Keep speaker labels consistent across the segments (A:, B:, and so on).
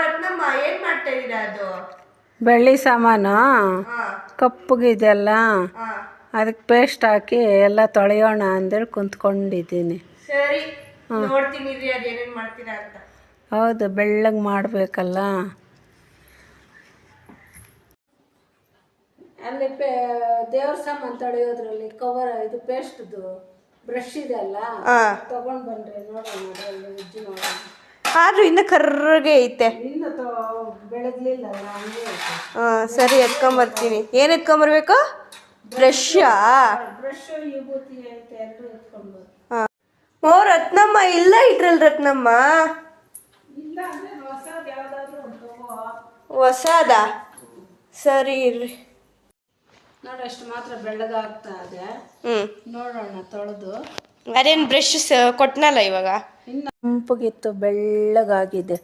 A: ರತ್ನಮ್ಮ ಏನ್ ಮಾಡ್ತಾ ಅದು?
B: ಬೆಳ್ಳಿ ಸಾಮಾನು
A: ಹಾ.
B: ಕಪ್ಪಗಿದೆಲ್ಲ
A: ಹಾ.
B: ಅದಕ್ಕೆ ಪೇಸ್ಟ್ ಹಾಕಿ ಎಲ್ಲ ತೊಳೆಯೋಣ ಅಂದೇಳಿ ಕುಂತ್ಕೊಂಡಿದ್ದೀನಿ.
A: ಸರಿ ನೋಡ್ತೀನಿ ರೀ ಅದ್ ಏನೇನ್ ಮಾಡ್ತೀರಾ ಅಂತ.
B: ಹೌದು ಬೆಳ್ಳಗೆ ಮಾಡಬೇಕಲ್ಲ. ಅಲ್ಲಿ ಪೇ ದೇವ್ರ ಸಾಮಾನು ತೊಳೆಯೋದ್ರಲ್ಲಿ ಕವರ್ ಇದು ಪೇಸ್ಟ್ದು ಬ್ರಷ್ ಇದೆ ಅಲ್ಲ?
A: ತೊಗೊಂಡು
B: ತಗೊಂಡ್ ಬಂದ್ರೆ ನೋಡೋಣ ಅದ್ರಲ್ಲಿ ಉಜ್ಜಿ ನೋಡೋಣ.
A: ಆದ್ರೂ ಇನ್ನು ಕರ್ರಗೆ ಐತೆ. ಹಾ ಸರಿ ಎತ್ಕೊಂಬರ್ತೀನಿ. ಏನ್ ಎತ್ಕೊಂಬರ್ಬೇಕು?
B: ಬ್ರಷ್ಯಾ ಎತ್ಕೊಂಡು
A: ಓ ರತ್ನಮ್ಮ ಇಲ್ಲ ಇಟ್ರಲ್ ರತ್ನಮ್ಮ?
B: ಹೊಸದು
A: ಸರಿ ಇರ್ರಿ.
B: ನೋಡಿ ಅಷ್ಟು ಮಾತ್ರ ಬೆಳ್ಳಗಾಗ್ತಾ ಇದೆ. ನೋಡೋಣ ತೊಳೆದು.
A: ಅದೇನು ಬ್ರಷ್ ಕೊಟ್ನಲ್ಲ ಇವಾಗ?
B: ಕೆಂಪಗಿತ್ತು ಬೆಳ್ಳಗಾಗಿದೆ.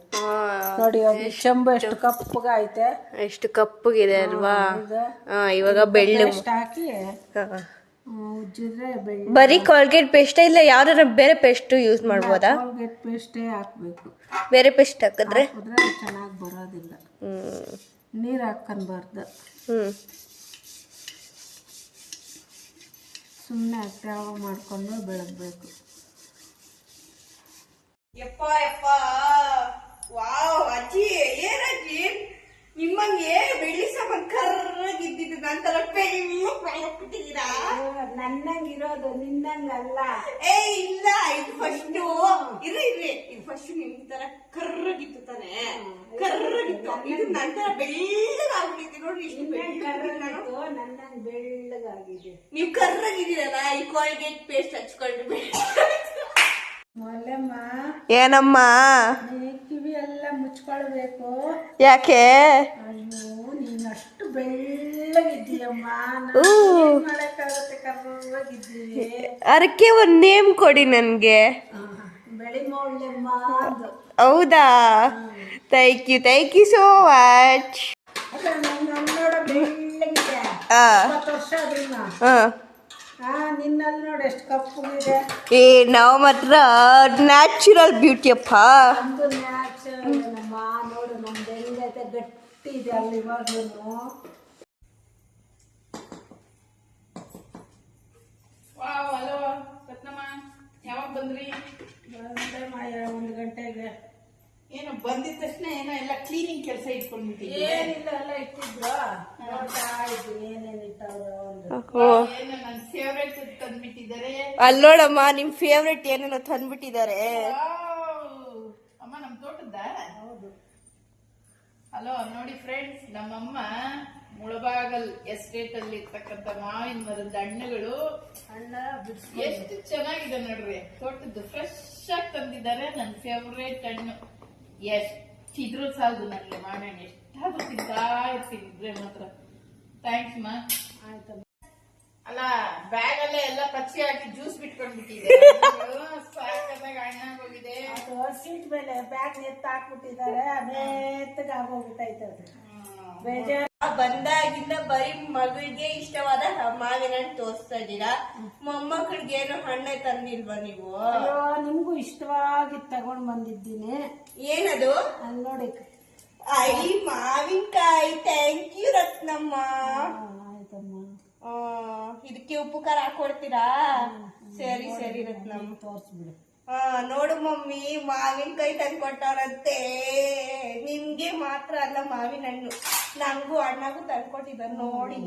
B: ನೋಡಿ ಚೆಂಬು ಎಷ್ಟು ಕಪ್ಪಗೈತೆ
A: ಎಷ್ಟು ಕಪ್ಪಗಿದೆ ಅಲ್ವಾ? ಇವಾಗ ಬೆಳ್ಳು
B: ಹಾಕಿ ಉಜ್ಜಿದ್ರೆ
A: ಬರೀ ಕಾಲ್ಗೇಟ್ ಪೇಸ್ಟ್ ಇಲ್ಲ ಯಾವ್ದಾರ ಬೇರೆ ಪೇಸ್ಟ್ ಯೂಸ್ ಮಾಡ್ಬೋದಾ?
B: ಕೋಲ್ಗೇಟ್ ಪೇಸ್ಟೇ ಹಾಕ್ಬೇಕು.
A: ಬೇರೆ ಪೇಸ್ಟ್ ಹಾಕಿದ್ರೆ?
B: ಚೆನ್ನಾಗಿ ಬರೋದಿಲ್ಲ. ನೀರು ಹಾಕ್ಕನ್ಬಾರ್ದು.
A: ಹ್ಮ್.
B: ಸುಮ್ಮನೆ ತೆಳಗ ಮಾಡ್ಕೊಂಡು ಬೆಳಗ್ಬೇಕು
A: ಯಪ್ಪ ಯಪ್ಪ ವಾವ್ ಅಜ್ಜಿ ಏನಜ್ಜಿ? ನಿಮ್ಮಂಗೆ ಬೆಳ್ಳಿ ಸಾಮಾನ್ ಕರ್ರಾಗಿದ್ದಿದ್ದು ನಂತರ ಬೆಳ್ಳಿದ್ದೀರಾ
B: ನನ್ನಂಗಿರೋದು ನಿನ್ನಂಗಲ್ಲ.
A: ಏ ಇಲ್ಲ ಇದು ಫಸ್ಟ್ ಇರ್ರಿ ಇರ್ರಿ ಇದು ಫಸ್ಟ್ ನಿಮ್ ತರ ಕರ್ರಾಗಿತ್ತು ತಾನೆ. ಕರ್ರಾಗಿತ್ತು. ಇದು ನಂತರ ಬೆಳ್ಳಗಾಗ್ಬಿಟ್ಟಿದ್ದೆ ನೋಡಿ ಇಷ್ಟು ನಾನು.
B: ನನ್ನಂಗ್ ಬೆಳ್ಳಗಾಗಿದೆ.
A: ನೀವ್ ಕರ್ರಾಗಿದ್ದೀರಲ್ಲ ಈ ಕೋಲ್ಗೇಟ್ ಪೇಸ್ಟ್ ಹಚ್ಕೊಂಡು
B: ಮೊಲೆಮ್ಮ
A: ಏನಮ್ಮ?
B: ನೀ ಕಿವಿ ಎಲ್ಲ ಮುಚ್ಕೊಳ್ಬೇಕು.
A: ಯಾಕೆ?
B: ಅಯ್ಯೋ ನೀನ್ ಅಷ್ಟು ಬೆಳ್ಳಗಿದ್ದೀಯಮ್ಮ ಮಾಡಕ್ಕಾಗತ್ತೆ
A: ಅದಕ್ಕೆ ಒಂದ್ ನೇಮ್ ಕೊಡಿ ನನ್ಗೆ. ಹೌದಾ? Thank you thank you so much
B: ಹಾಂ ವರ್ಷ. ಹಾ ನಿನ್ನಲ್ಲಿ ನೋಡಿ ಎಷ್ಟು ಕಪ್ಪುಗಿದೆ
A: ಏ ನಾವು ಮಾತ್ರ ನ್ಯಾಚುರಲ್ ಬ್ಯೂಟಿ ಅಪ್ಪ.
B: ನಮ್ದು ನ್ಯಾಚುರಲ್ ನಮ್ಮ ನೋಡು ನಮ್ದು ಹೆಂಗೈತೆ ಗಟ್ಟಿ ಇದೆ ಅಲ್ಲಿ ಇವಾಗ್ಲೂ
C: ಹಲೋ ರತ್ನಮ್ಮ ಯಾವಾಗ ಬಂದ್ರಿ?
B: ಬಂದೆ ಮಾಯ ಒಂದು ಗಂಟೆಗೆ.
C: ಏನು ಬಂದಿದ ತಕ್ಷಣ ಏನೋ ಎಲ್ಲ ಕ್ಲೀನಿಂಗ್ ಕೆಲಸ ಇಟ್ಕೊಂಡ್ಬಿಟ್ಟಿದ್ದೆ
B: ಏನಿಲ್ಲ ಎಲ್ಲ ಇಟ್ಟಿದ್ರು ನೋಡ್ತಾ ಇದ್ದೀನಿ ಏನೇನು ಇಟ್ಟವ್ರು ಒಂದು.
C: ಫೇವ್ರೇಟ್ ತಂದ್ಬಿಟ್ಟಿದ್ದಾರೆ.
A: ಅಲ್ಲೋಡಮ್ಮ ನಿಮ್ ಫೇವ್ರೆಟ್ ಏನೇನೋ ತಂದ್ಬಿಟ್ಟಿದ್ದಾರೆ!
C: ಅಮ್ಮ ನಮ್ ತೋಟದ?
B: ಹೌದು.
C: ಹಲೋ ನೋಡಿ ಫ್ರೆಂಡ್ಸ್ ನಮ್ಮಮ್ಮ ಮುಳಬಾಗಲ್ ಎಸ್ಟೇಟ್ ಅಲ್ಲಿ ಇರ್ತಕ್ಕಂತ ಮಾವಿನ ಮರದ ಹಣ್ಣುಗಳು ಎಷ್ಟು ಚೆನ್ನಾಗಿದೆ ನೋಡ್ರಿ. ತೋಟದ್ದು ಫ್ರೆಶ್ ಆಗಿ ತಂದಿದ್ದಾರೆ ನನ್ನ ಫೇವ್ರೇಟ್ ಹಣ್ಣು. ಎಷ್ಟಿದ್ರು ಸಾಲದು ನನಗೆ ಮಾಡೋಣ ಎಷ್ಟಾದ್ರೂ ತಿಂತಾ ಇರ್ತೀನಿ ಮಾತ್ರ. ಥ್ಯಾಂಕ್ಸ್ ಮಾ.
B: ಆಯ್ತಮ್ಮ.
C: ಅಲ್ಲ ಬ್ಯಾಗ್ ಅಲ್ಲೇ ಎಲ್ಲ ಪಚ್ಚಿ ಹಾಕಿ ಜ್ಯೂಸ್ ಬಿಟ್ಕೊಂಡ್ಬಿಟ್ಟಿದೆ. ಸಾಕಾದಾಗ ಹೋಗಿದೆ
B: ಸೀಟ್ ಮೇಲೆ ಬ್ಯಾಗ್ ಎತ್ತ ಹಾಕ್ಬಿಟ್ಟಿದ್ದಾರೆ ಆಗೋಗ್ಬಿಟ್ಟೈತೆ ಅದು. ಬೇಜಾರು
A: ಬಂದಾಗಿಂದ ಬರೀ ಮಗಳಿಗೆ ಇಷ್ಟವಾದ ಮಾವಿನ ಹಣ್ಣು ತೋರಿಸ್ತಾ ಇದ್ದೀರಾ? ಮೊಮ್ಮಕ್ಕಳಿಗೆ ಏನು ಹಣ್ಣೆ ತಂದಿಲ್ವಾ ನೀವು?
B: ಅಯ್ಯೋ ನಿಮ್ಗೂ ಇಷ್ಟವಾಗಿ ತಗೊಂಡ್ ಬಂದಿದ್ದೀನಿ.
A: ಏನದು?
B: ಅಲ್ಲಿ ನೋಡಿ.
A: ಐ ಮಾವಿನಕಾಯಿ ಥ್ಯಾಂಕ್ ಯು ರತ್ನಮ್ಮ.
B: ಆಯ್ತಮ್ಮ.
A: ಆ, ಇದಕ್ಕೆ ಉಪ್ಪು ಹಾಕೊಡ್ತೀರಾ? ಸರಿ ಸರಿ ರತ್ನಮ್ಮ
B: ತೋರಿಸ್ಬಿಡು
A: ಹಾ ನೋಡು ಮಮ್ಮಿ ಮಾವಿನಕಾಯಿ ತಂದ್ಕೊಟ್ಟವ್ರಂತೆ ನಿಮ್ಗೆ ಮಾತ್ರ ಅಲ್ಲ ಮಾವಿನ ಹಣ್ಣು. ನಂಗೂ ಅಣ್ಣಗೂ ತಂದ್ಕೊಟ್ಟಿದ್ದಾರೆ ನೋಡಿ.